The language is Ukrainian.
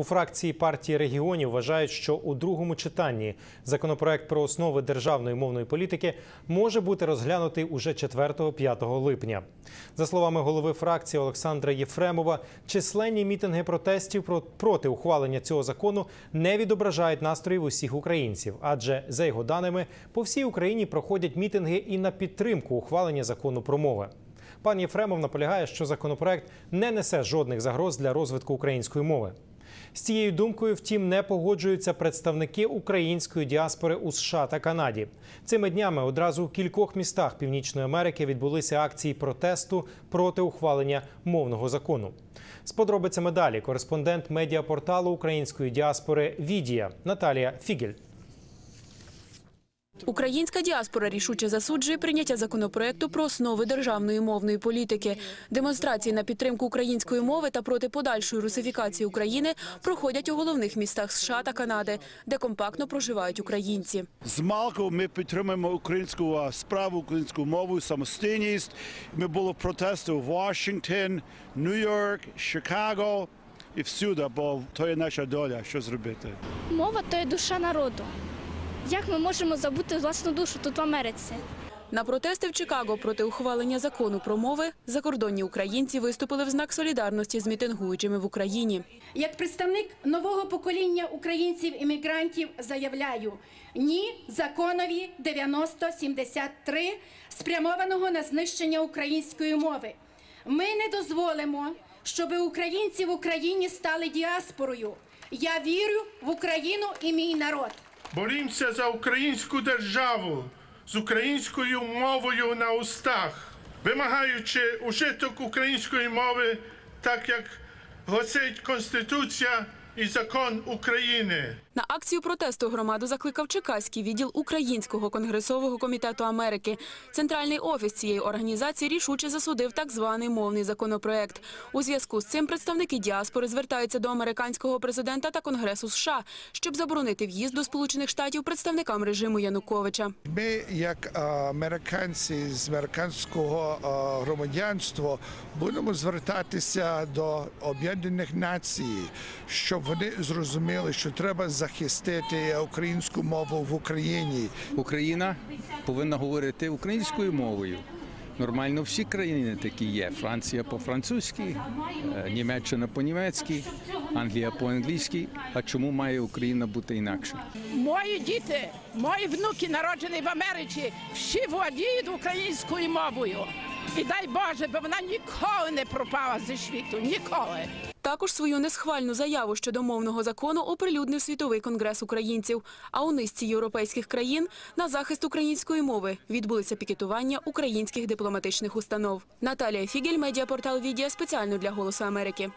У фракції партії регіонів вважають, що у другому читанні законопроект про основи державної мовної політики може бути розглянутий уже 4-5 липня. За словами голови фракції Олександра Єфремова, численні мітинги протестів про- проти ухвалення цього закону не відображають настроїв усіх українців, адже за його даними по всій Україні проходять мітинги і на підтримку ухвалення закону про мови. Пан Єфремов наполягає, що законопроект не несе жодних загроз для розвитку української мови. З цією думкою, втім, не погоджуються представники української діаспори у США та Канаді. Цими днями одразу в кількох містах Північної Америки відбулися акції протесту проти ухвалення мовного закону. З подробицями далі кореспондент медіапорталу української діаспори Відія Наталія Фігель. Українська діаспора рішуче засуджує прийняття законопроекту про основи державної мовної політики. Демонстрації на підтримку української мови та проти подальшої русифікації України проходять у головних містах США та Канади, де компактно проживають українці. З малку ми підтримуємо українську справу, українську мову, самостійність. Ми були протести в Вашингтон, Нью-Йорк, Чикаго і всюди, бо то є наша доля, що зробити. Мова то є душа народу. Як ми можемо забути власну душу тут в Америці? На протести в Чикаго проти ухвалення закону про мови закордонні українці виступили в знак солідарності з мітингуючими в Україні. Як представник нового покоління українців-іммігрантів заявляю ні законові 9073, спрямованого на знищення української мови. Ми не дозволимо, щоб українці в Україні стали діаспорою. Я вірю в Україну і мій народ. Борімося за українську державу з українською мовою на устах, вимагаючи ужиток української мови, так як гласить Конституція і закон України. На акцію протесту громаду закликав Чекаський відділ Українського конгресового комітету Америки. Центральний офіс цієї організації рішуче засудив так званий мовний законопроект. У зв'язку з цим представники діаспори звертаються до американського президента та Конгресу США, щоб заборонити в'їзд до Сполучених Штатів представникам режиму Януковича. Ми, як американці з американського громадянства, будемо звертатися до Об'єднаних Націй, щоб вони зрозуміли, що треба захистити українську мову в Україні. Україна повинна говорити українською мовою. Нормально всі країни такі є. Франція по-французьки, е, Німеччина по-німецьки, Англія по-англійськи. А чому має Україна бути інакше? Мої діти, мої внуки, народжені в Америці, всі володіють українською мовою. І дай Боже, бо вона ніколи не пропала зі світу. Ніколи. Також свою несхвальну заяву щодо мовного закону оприлюднив Світовий конгрес українців. А у низці європейських країн на захист української мови відбулися пікетування українських дипломатичних установ. Наталія Фігель, медіапортал Відія спеціально для Голосу Америки.